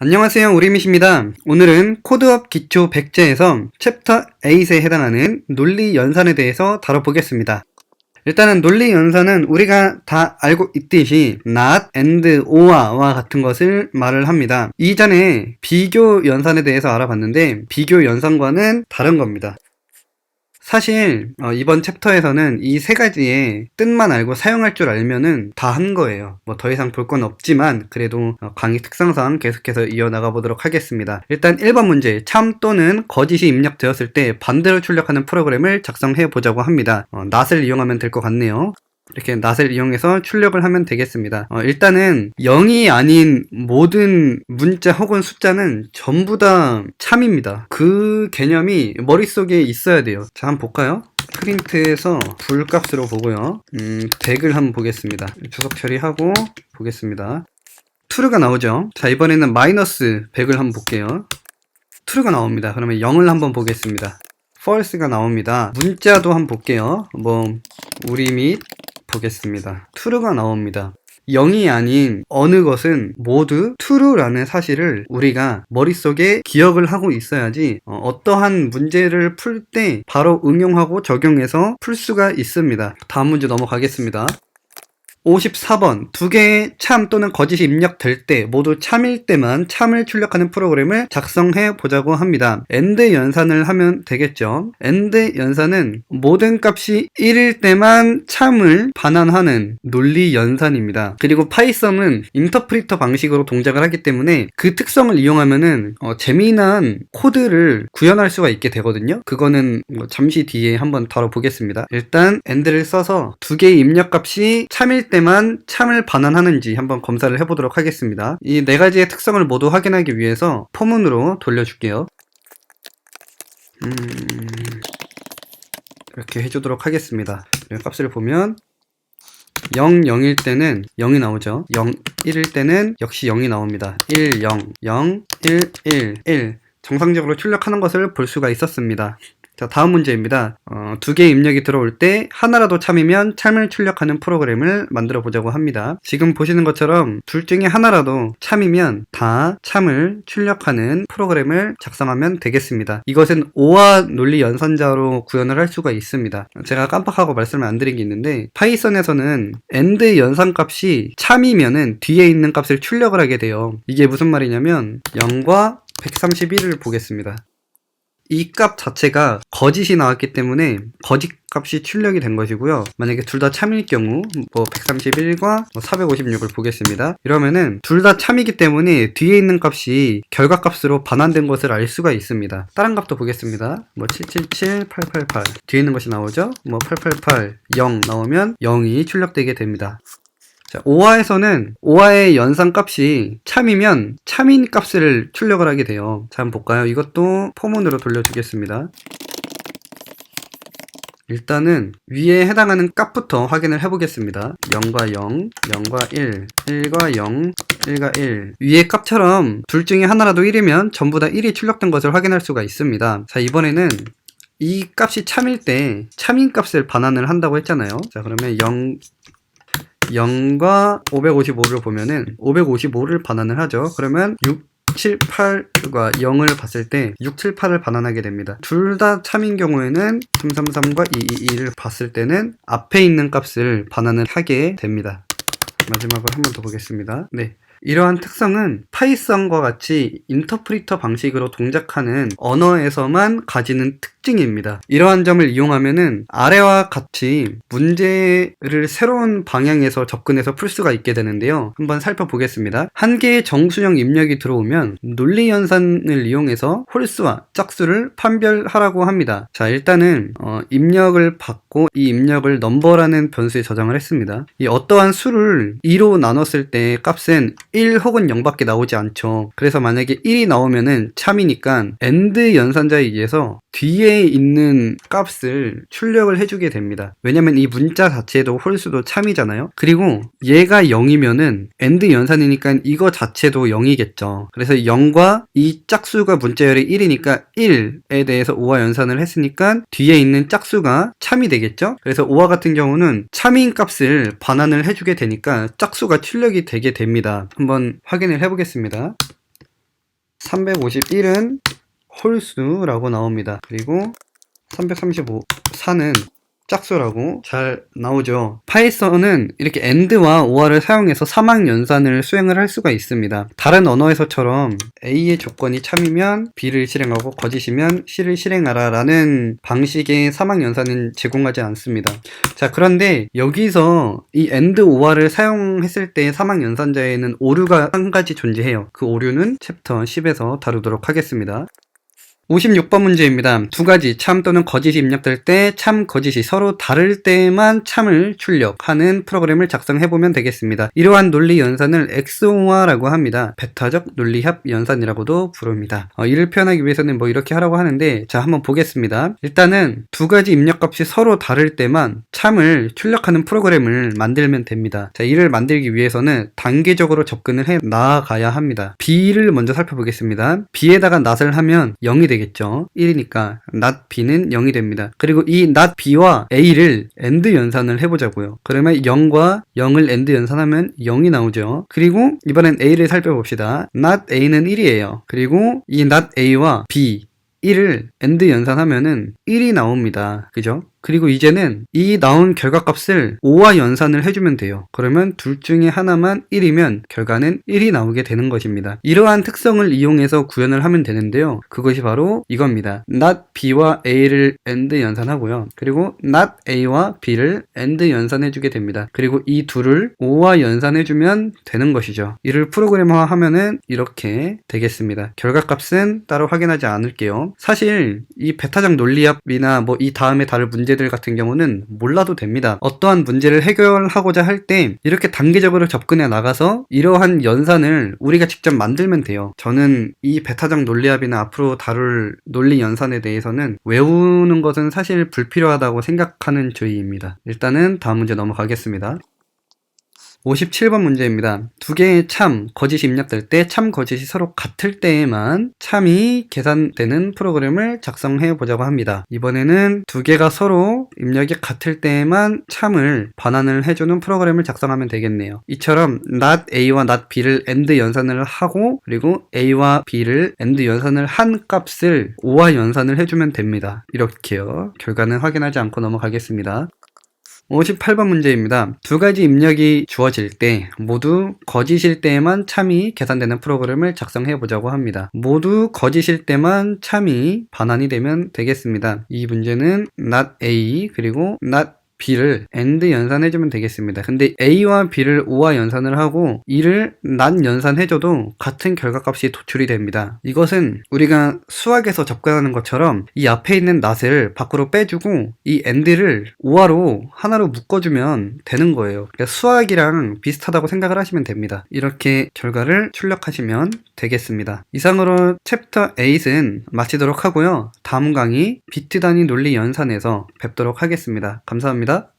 안녕하세요 우리밋입니다. 오늘은 코드업 기초 백제에서 챕터 8에 해당하는 논리 연산에 대해서 다뤄보겠습니다. 일단은 논리 연산은 우리가 다 알고 있듯이 not, and, or와 같은 것을 말을 합니다. 이전에 비교 연산에 대해서 알아봤는데 비교 연산과는 다른 겁니다. 사실 어, 이번 챕터에서는 이 세 가지의 뜻만 알고 사용할 줄 알면은 다 한 거예요. 뭐 더 이상 볼 건 없지만 그래도 어, 강의 특성상 계속해서 이어나가 보도록 하겠습니다. 일단 1번 문제 참 또는 거짓이 입력되었을 때 반대로 출력하는 프로그램을 작성해 보자고 합니다. 어, not을 이용하면 될 것 같네요. 이렇게 not을 이용해서 출력을 하면 되겠습니다. 어, 일단은 0이 아닌 모든 문자 혹은 숫자는 전부 다 참입니다. 그 개념이 머릿속에 있어야 돼요. 자, 한번 볼까요? 프린트에서 불값으로 보고요. 음, 100을 한번 보겠습니다. 주석 처리하고 보겠습니다. true가 나오죠. 자, 이번에는 마이너스 100을 한번 볼게요. true가 나옵니다. 그러면 0을 한번 보겠습니다. false가 나옵니다. 문자도 한번 볼게요. 뭐 우리 및 보겠습니다. true가 나옵니다. 0이 아닌 어느 것은 모두 true라는 사실을 우리가 머릿속에 기억을 하고 있어야지 어, 떠한 문제를 풀 때 바로 응용하고 적용해서 풀 수가 있습니다. 다음 문제 넘어가겠습니다. 54번 두 개의 참 또는 거짓이 입력될 때 모두 참일 때만 참을 출력하는 프로그램을 작성해 보자고 합니다. end 연산을 하면 되겠죠. end 연산은 모든 값이 1일 때만 참을 반환하는 논리 연산입니다. 그리고 파이썬은 인터프리터 방식으로 동작을 하기 때문에 그 특성을 이용하면은 어, 재미난 코드를 구현할 수가 있게 되거든요. 그거는 뭐 잠시 뒤에 한번 다뤄보겠습니다. 일단 end를 써서 두 개의 입력 값이 참일 때만 참을 반환하는지 한번 검사를 해보도록 하겠습니다. 이 네 가지의 특성을 모두 확인하기 위해서 포문으로 돌려줄게요. 음, 이렇게 해주도록 하겠습니다. 이 값을 보면 0, 0일 때는 0이 나오죠. 0, 1일 때는 역시 0이 나옵니다. 1, 0, 0, 1, 1, 1. 정상적으로 출력하는 것을 볼 수가 있었습니다. 자, 다음 문제입니다. 어, 두 개의 입력이 들어올 때 하나라도 참이면 참을 출력하는 프로그램을 만들어 보자고 합니다. 지금 보시는 것처럼 둘 중에 하나라도 참이면 다 참을 출력하는 프로그램을 작성하면 되겠습니다. 이것은 오화 논리 연산자로 구현을 할 수가 있습니다. 제가 깜빡하고 말씀을 안 드린 게 있는데 파이썬에서는 end 연산값이 참이면은 뒤에 있는 값을 출력을 하게 돼요. 이게 무슨 말이냐면 0과 131을 보겠습니다. 이 값 자체가 거짓이 나왔기 때문에 거짓 값이 출력이 된 것이고요. 만약에 둘 다 참일 경우 뭐 131과 456을 보겠습니다. 이러면은 둘 다 참이기 때문에 뒤에 있는 값이 결과 값으로 반환된 것을 알 수가 있습니다. 다른 값도 보겠습니다. 뭐 777, 888 뒤에 있는 것이 나오죠. 뭐 888, 0 나오면 0이 출력되게 됩니다. 자, 오화에서는 오화의 연산 값이 참이면 참인 값을 출력을 하게 돼요. 자, 한번 볼까요? 이것도 포문으로 돌려주겠습니다. 일단은 위에 해당하는 값부터 확인을 해보겠습니다. 0과 0, 0과 1, 1과 0, 1과 1. 위의 값처럼 둘 중에 하나라도 1이면 전부 다 1이 출력된 것을 확인할 수가 있습니다. 자, 이번에는 이 값이 참일 때 참인 값을 반환을 한다고 했잖아요. 자, 그러면 0, 0과 555를 보면은 555를 반환을 하죠. 그러면 6, 7, 8과 0을 봤을 때 6, 7, 8을 반환하게 됩니다. 둘 다 참인 경우에는 333과 222를 봤을 때는 앞에 있는 값을 반환을 하게 됩니다. 마지막으로 한 번 더 보겠습니다. 네. 이러한 특성은 파이썬과 같이 인터프리터 방식으로 동작하는 언어에서만 가지는 특징입니다. 이러한 점을 이용하면은 아래와 같이 문제를 새로운 방향에서 접근해서 풀 수가 있게 되는데요. 한번 살펴보겠습니다. 한 개의 정수형 입력이 들어오면 논리 연산을 이용해서 홀수와 짝수를 판별하라고 합니다. 자, 일단은 어, 입력을 받고 이 입력을 넘버라는 변수에 저장을 했습니다. 이 어떠한 수를 2로 나눴을 때 값은 1 혹은 0밖에 나오지 않죠. 그래서 만약에 1이 나오면은 참이니까 end 연산자에 의해서 뒤에 있는 값을 출력을 해주게 됩니다. 왜냐면 이 문자 자체도 홀수도 참이잖아요. 그리고 얘가 0이면은 end 연산이니까 이거 자체도 0이겠죠. 그래서 0과 이 짝수가 문자열이 1이니까 1에 대해서 5와 연산을 했으니까 뒤에 있는 짝수가 참이 되겠죠. 그래서 5와 같은 경우는 참인 값을 반환을 해주게 되니까 짝수가 출력이 되게 됩니다. 한번 확인을 해보겠습니다. 351은 홀수라고 나옵니다. 그리고 335, 4는 짝수라고 잘 나오죠. 파이썬은 이렇게 AND와 OR을 사용해서 사막 연산을 수행을 할 수가 있습니다. 다른 언어에서처럼 A의 조건이 참이면 B를 실행하고 거짓이면 C를 실행하라 라는 방식의 사막 연산은 제공하지 않습니다. 자, 그런데 여기서 이 AND OR을 사용했을 때 사막 연산자에는 오류가 한 가지 존재해요. 그 오류는 챕터 10에서 다루도록 하겠습니다. 56번 문제입니다. 두 가지 참 또는 거짓이 입력될 때 참, 거짓이 서로 다를 때만 참을 출력하는 프로그램을 작성해 보면 되겠습니다. 이러한 논리 연산을 엑소화라고 합니다. 베타적 논리합 연산이라고도 부릅니다. 어, 이를 표현하기 위해서는 뭐 이렇게 하라고 하는데 자 한번 보겠습니다. 일단은 두 가지 입력값이 서로 다를 때만 참을 출력하는 프로그램을 만들면 됩니다. 자 이를 만들기 위해서는 단계적으로 접근을 해 나아가야 합니다. B를 먼저 살펴보겠습니다. B에다가 낫을 하면 0이 되겠죠. 되겠죠. 1이니까 not b는 0이 됩니다. 그리고 이 not b와 a를 and 연산을 해보자고요. 그러면 0과 0을 and 연산하면 0이 나오죠. 그리고 이번엔 a를 살펴봅시다. not a는 1이에요. 그리고 이 not a와 b 1을 and 연산하면은 1이 나옵니다. 그죠? 그리고 이제는 이 나온 결과값을 5와 연산을 해주면 돼요. 그러면 둘 중에 하나만 1이면 결과는 1이 나오게 되는 것입니다. 이러한 특성을 이용해서 구현을 하면 되는데요. 그것이 바로 이겁니다. not b와 a를 and 연산하고요. 그리고 not a와 b를 and 연산해주게 됩니다. 그리고 이 둘을 5와 연산해주면 되는 것이죠. 이를 프로그램화하면은 이렇게 되겠습니다. 결과값은 따로 확인하지 않을게요. 사실 이 베타적 논리합이나 뭐 이 다음에 다룰 문제 문제들 같은 경우는 몰라도 됩니다. 어떠한 문제를 해결하고자 할 때 이렇게 단계적으로 접근해 나가서 이러한 연산을 우리가 직접 만들면 돼요. 저는 이 베타적 논리합이나 앞으로 다룰 논리 연산에 대해서는 외우는 것은 사실 불필요하다고 생각하는 주의입니다. 일단은 다음 문제 넘어가겠습니다. 57번 문제입니다. 두 개의 참, 거짓이 입력될 때 참, 거짓이 서로 같을 때에만 참이 계산되는 프로그램을 작성해 보자고 합니다. 이번에는 두 개가 서로 입력이 같을 때에만 참을 반환을 해주는 프로그램을 작성하면 되겠네요. 이처럼 not a와 not b를 and 연산을 하고 그리고 a와 b를 and 연산을 한 값을 5와 연산을 해주면 됩니다. 이렇게요. 결과는 확인하지 않고 넘어가겠습니다. 58번 문제입니다. 두 가지 입력이 주어질 때 모두 거짓일 때에만 참이 계산되는 프로그램을 작성해 보자고 합니다. 모두 거짓일 때만 참이 반환이 되면 되겠습니다. 이 문제는 not A 그리고 not B를 AND 연산해주면 되겠습니다. 근데 A와 B를 5와 연산을 하고 이를 난 연산해줘도 같은 결과값이 도출이 됩니다. 이것은 우리가 수학에서 접근하는 것처럼 이 앞에 있는 낫을 밖으로 빼주고 이 AND를 5화로 하나로 묶어주면 되는 거예요. 그러니까 수학이랑 비슷하다고 생각을 하시면 됩니다. 이렇게 결과를 출력하시면 되겠습니다. 이상으로 챕터 8은 마치도록 하고요. 다음 강의 비트 단위 논리 연산에서 뵙도록 하겠습니다. 감사합니다.